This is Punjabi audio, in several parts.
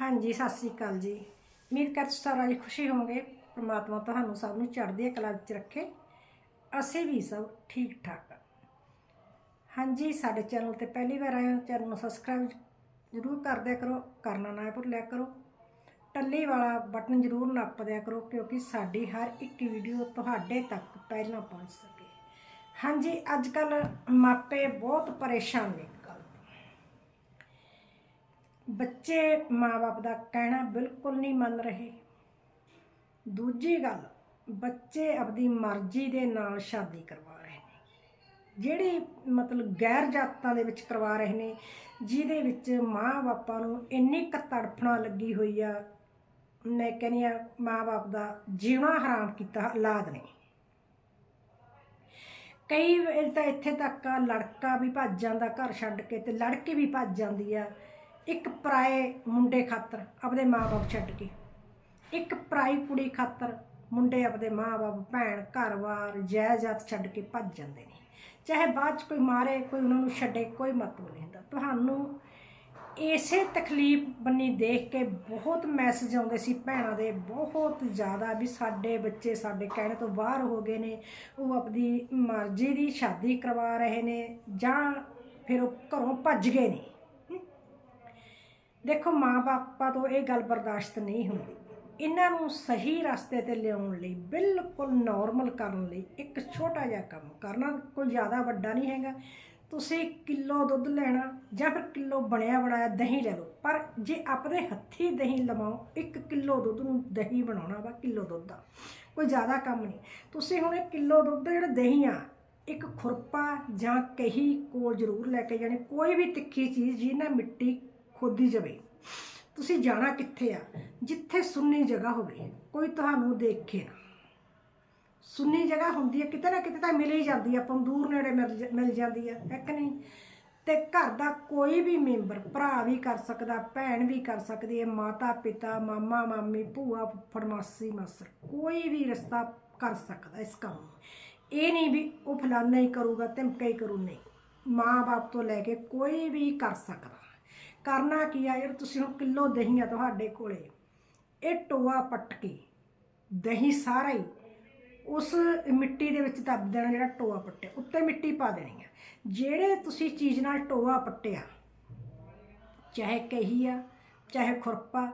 ਹਾਂਜੀ, ਸਤਿ ਸ੍ਰੀ ਅਕਾਲ ਜੀ। ਉਮੀਦ ਕਰ ਸਾਰਾ ਜੀ ਖੁਸ਼ੀ ਹੋਵੋਗੇ। ਪ੍ਰਮਾਤਮਾ ਤੁਹਾਨੂੰ ਸਭ ਨੂੰ ਚੜ੍ਹਦੀ ਕਲਾ ਵਿੱਚ ਰੱਖੇ। ਅਸੀਂ ਵੀ ਸਭ ਠੀਕ ਠਾਕ ਹਾਂਜੀ, ਸਾਡੇ ਚੈਨਲ ਤੇ ਪਹਿਲੀ ਵਾਰ ਆਏ ਹੋ, ਚੈਨਲ ਨੂੰ ਸਬਸਕ੍ਰਾਈਬ ਜ਼ਰੂਰ ਕਰ ਦਿਆ ਕਰੋ, ਕਰਨਾ ਨਾ ਭੁੱਲਿਆ ਕਰੋ। ਟੱਲੀ ਵਾਲਾ ਬਟਨ ਜ਼ਰੂਰ ਨੱਪ ਦਿਆ ਕਰੋ, ਕਿਉਂਕਿ ਸਾਡੀ ਹਰ ਇੱਕ ਵੀਡੀਓ ਤੁਹਾਡੇ ਤੱਕ ਪਹਿਲਾਂ ਪਹੁੰਚ ਸਕੇ। ਹਾਂਜੀ ਅੱਜ ਕੱਲ ਮਾਪੇ ਬਹੁਤ ਪਰੇਸ਼ਾਨ ਨੇ। ਬੱਚੇ ਮਾਪੇ ਦਾ ਕਹਿਣਾ ਬਿਲਕੁਲ ਨਹੀਂ ਮੰਨ ਰਹੇ। ਦੂਜੀ ਗੱਲ, ਬੱਚੇ ਆਪਣੀ ਮਰਜ਼ੀ ਦੇ ਨਾਲ ਸ਼ਾਦੀ ਕਰਵਾ ਰਹੇ ਨੇ। ਜਿਹੜੇ ਮਤਲਬ ਗੈਰ ਜਾਤਾਂ ਦੇ ਵਿੱਚ ਕਰਵਾ ਰਹੇ ਨੇ, ਜਿਹਦੇ ਵਿੱਚ ਮਾਂ ਬਾਪਾਂ ਨੂੰ ਇੰਨੀ ਕੁ ਤੜਫਣਾ ਲੱਗੀ ਹੋਈ ਆ, ਮੈਂ ਕਹਿੰਦੀ ਆ ਮਾਂ ਬਾਪ ਦਾ ਜੀਵਣਾ ਹਰਾਮ ਕੀਤਾ, ਔਲਾਦ ਨੇ। ਕਈ ਤਾਂ ਇੱਥੇ ਤੱਕ ਲੜਕਾ ਵੀ ਭੱਜ ਜਾਂਦਾ ਘਰ ਛੱਡ ਕੇ ਤੇ ਲੜਕੀ ਵੀ ਭੱਜ ਜਾਂਦੀ ਆ। ਇੱਕ ਪਰਾਏ ਮੁੰਡੇ ਖਾਤਰ ਆਪਦੇ ਮਾਪੇ ਛੱਡ ਕੇ। ਇੱਕ ਪਰਾਈ ਕੁੜੀ ਖਾਤਰ ਮੁੰਡੇ ਆਪਦੇ ਮਾਪੇ ਭੈਣ ਘਰ-ਬਾਰ ਜਾਇਦਾਦ ਛੱਡ ਕੇ ਭੱਜ ਜਾਂਦੇ ਨੇ। ਚਾਹੇ ਬਾਅਦ ਚ ਕੋਈ ਮਾਰੇ, ਕੋਈ ਉਹਨਾਂ ਨੂੰ ਛੱਡੇ, ਕੋਈ ਮਤਲਬ ਨਹੀਂ ਹੁੰਦਾ। ਤੁਹਾਨੂੰ ਇਸੇ ਤਕਲੀਫ ਬੰਨੀ ਦੇਖ ਕੇ ਬਹੁਤ ਮੈਸੇਜ ਆਉਂਦੇ ਸੀ ਭੈਣਾਂ ਦੇ, ਬਹੁਤ ਜ਼ਿਆਦਾ ਵੀ ਸਾਡੇ ਬੱਚੇ ਸਾਡੇ ਕਹਿਣੇ ਤੋਂ ਬਾਹਰ ਹੋ ਗਏ ਨੇ। ਉਹ ਆਪਣੀ ਮਰਜ਼ੀ ਦੀ ਸ਼ਾਦੀ ਕਰਵਾ ਰਹੇ ਨੇ ਜਾਂ ਫਿਰ ਉਹ ਘਰੋਂ ਭੱਜ ਗਏ ਨੇ। ਦੇਖੋ, ਮਾਂ-ਬਾਪਾਂ ਤੋਂ ਇਹ ਗੱਲ ਬਰਦਾਸ਼ਤ ਨਹੀਂ ਹੁੰਦੀ। ਇਹਨਾਂ ਨੂੰ ਸਹੀ ਰਸਤੇ ਤੇ ਲਿਆਉਣ ਲਈ, ਬਿਲਕੁਲ ਨਾਰਮਲ ਕਰਨ ਲਈ ਇੱਕ ਛੋਟਾ ਜਿਹਾ ਕੰਮ ਕਰਨਾ ਕੋਈ ਜ਼ਿਆਦਾ ਵੱਡਾ ਨਹੀਂ ਹੈਗਾ। ਤੁਸੀਂ ਕਿਲੋ ਦੁੱਧ ਲੈਣਾ ਜਾਂ ਫਿਰ ਕਿਲੋ ਬਣਿਆ ਬਣਾਇਆ ਦਹੀਂ ਲੈ ਲਓ, ਪਰ ਜੇ ਆਪਣੇ ਹੱਥੀ ਦਹੀਂ ਲਵਾਓ, ਇੱਕ ਕਿਲੋ ਦੁੱਧ ਨੂੰ ਦਹੀਂ ਬਣਾਉਣਾ ਵਾ, ਕਿਲੋ ਦੁੱਧ ਦਾ ਕੋਈ ਜ਼ਿਆਦਾ ਕੰਮ ਨਹੀਂ। ਤੁਸੀਂ ਹੁਣ ਇਹ ਕਿਲੋ ਦੁੱਧ ਦਾ ਜਿਹੜਾ ਦਹੀਂ ਆ, ਇੱਕ ਖੁਰਪਾ ਜਾਂ ਕਹੀ ਕੋਲ ਜ਼ਰੂਰ ਲੈ ਕੇ ਜਾਣੀ, ਕੋਈ ਵੀ ਤਿੱਖੀ ਚੀਜ਼ ਜਿਹਨਾਂ ਮਿੱਟੀ ਖੋਦੀ ਜਾਵੇ। ਤੁਸੀਂ ਜਾਣਾ ਕਿੱਥੇ ਆ? ਜਿੱਥੇ ਸੁੰਨੀ ਜਗ੍ਹਾ ਹੋਵੇ, ਕੋਈ ਤੁਹਾਨੂੰ ਦੇਖੇ ਨਾ। ਸੁੰਨੀ ਜਗ੍ਹਾ ਹੁੰਦੀ ਹੈ ਕਿਤੇ ਨਾ ਕਿਤੇ ਤਾਂ ਮਿਲ ਹੀ ਜਾਂਦੀ ਹੈ ਆਪਾਂ ਦੂਰ ਨੇੜੇ ਮਿਲ ਮਿਲ ਜਾਂਦੀ ਹੈ ਇੱਕ ਨਹੀਂ? ਤੇ ਘਰ ਦਾ ਕੋਈ ਵੀ ਮੈਂਬਰ, ਭਰਾ ਵੀ ਕਰ ਸਕਦਾ, ਭੈਣ ਵੀ ਕਰ ਸਕਦੀ ਹੈ ਮਾਤਾ, ਪਿਤਾ, ਮਾਮਾ, ਮਾਮੀ, ਭੂਆ, ਫੁੱਫੜ, ਮਾਸੀ ਮਾਸਰ ਕੋਈ ਵੀ ਰਿਸ਼ਤਾ ਕਰ ਸਕਦਾ ਇਸ ਕੰਮ ਨੂੰ। ਇਹ ਨਹੀਂ ਵੀ ਉਹ ਫਲਾਨਾ ਹੀ ਕਰੂਗਾ, ਧਮਕਾ ਹੀ ਕਰੂ ਨਹੀਂ। ਮਾਂ-ਬਾਪ ਤੋਂ ਲੈ ਕੇ ਕੋਈ ਵੀ ਕਰ ਸਕਦਾ। ਕਰਨਾ ਕੀ ਆ? ਜਿਹੜਾ ਤੁਸੀਂ ਹੁਣ ਕਿਲੋ ਦਹੀਂ ਆ ਤੁਹਾਡੇ ਕੋਲੇ। ਇਹ ਟੋਆ ਪੱਟ ਕੇ, ਦਹੀਂ ਸਾਰਾ ਹੀ ਉਸ ਮਿੱਟੀ ਦੇ ਵਿੱਚ ਦੱਬ ਦੇਣਾ ਜਿਹੜਾ ਟੋਆ ਪੱਟਿਆ, ਉੱਤੇ ਮਿੱਟੀ ਪਾ ਦੇਣੀ ਆ। ਜਿਹੜੇ ਤੁਸੀਂ ਚੀਜ਼ ਨਾਲ ਟੋਆ ਪੱਟਿਆ, ਚਾਹੇ ਕਹੀ ਆ, ਚਾਹੇ ਖੁਰਪਾ,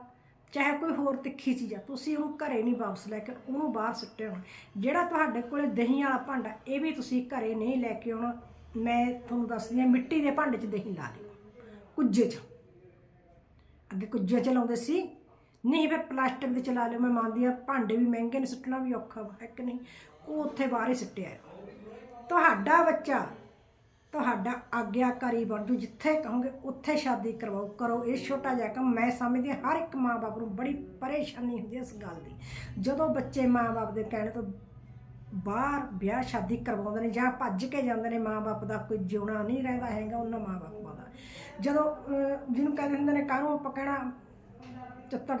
ਚਾਹੇ ਕੋਈ ਹੋਰ ਤਿੱਖੀ ਚੀਜ਼ ਆ, ਤੁਸੀਂ ਉਹਨੂੰ ਘਰੇ ਨਹੀਂ ਵਾਪਸ ਲੈ ਕੇ, ਉਹਨੂੰ ਬਾਹਰ ਸੁੱਟਿਆ ਹੋਣਾ। ਜਿਹੜਾ ਤੁਹਾਡੇ ਕੋਲੇ ਦਹੀਂ ਵਾਲਾ ਭਾਂਡਾ, ਇਹ ਵੀ ਤੁਸੀਂ ਘਰੇ ਨਹੀਂ ਲੈ ਕੇ ਆਉਣਾ। ਮੈਂ ਤੁਹਾਨੂੰ ਦੱਸਦੀ ਹਾਂ, ਮਿੱਟੀ ਦੇ ਭਾਂਡੇ 'ਚ ਦਹੀਂ ਲਾ ਲਿਓ ਕੁੱਜੇ 'ਚ। ਅੱਗੇ ਕੁੱਜੇ 'ਚ ਲਾਉਂਦੇ ਸੀ। ਨਹੀਂ ਫਿਰ ਪਲਾਸਟਿਕ ਦੇ ਚਲਾ ਲਿਓ, ਮੈਂ ਮੰਨਦੀ ਆ ਭਾਂਡੇ ਵੀ ਮਹਿੰਗੇ ਨੇ, ਸੁੱਟਣਾ ਵੀ ਔਖਾ ਵਾ, ਹੈ ਕਿ ਨਹੀਂ? ਉਹ ਉੱਥੇ ਬਾਹਰ ਹੀ ਸੁੱਟਿਆ ਤੁਹਾਡਾ ਬੱਚਾ, ਤੁਹਾਡਾ ਆਗਿਆਕਾਰੀ ਬਣ ਜੂ ਜਿੱਥੇ ਕਹੋਗੇ ਉੱਥੇ ਸ਼ਾਦੀ ਕਰਵਾਓ, ਕਰੋ। ਇਹ ਛੋਟਾ ਜਿਹਾ ਕੰਮ ਮੈਂ ਸਮਝਦੀ ਹਾਂ, ਹਰ ਇੱਕ ਮਾਂ-ਬਾਪ ਨੂੰ ਬੜੀ ਪਰੇਸ਼ਾਨੀ ਹੁੰਦੀ ਹੈ ਇਸ ਗੱਲ ਦੀ। ਜਦੋਂ ਬੱਚੇ ਮਾਂ-ਬਾਪ ਦੇ ਕਹਿਣ ਤੋਂ ਬਾਹਰ ਵਿਆਹ ਸ਼ਾਦੀ ਕਰਵਾਉਂਦੇ ਨੇ ਜਾਂ ਭੱਜ ਕੇ ਜਾਂਦੇ ਨੇ ਮਾਂ-ਬਾਪ ਦਾ ਕੋਈ ਜਿਉਣਾ ਨਹੀਂ ਰਹਿੰਦਾ ਹੈਗਾ ਉਹਨਾਂ ਮਾਂ-ਬਾਪਾਂ ਦਾ। ਜਦੋਂ ਜਿਹਨੂੰ ਕਹਿੰਦੇ ਹੁੰਦੇ ਨੇ ਕਾਹਨੂੰ ਆਪਾਂ ਕਹਿਣਾ ਚੱਤੜ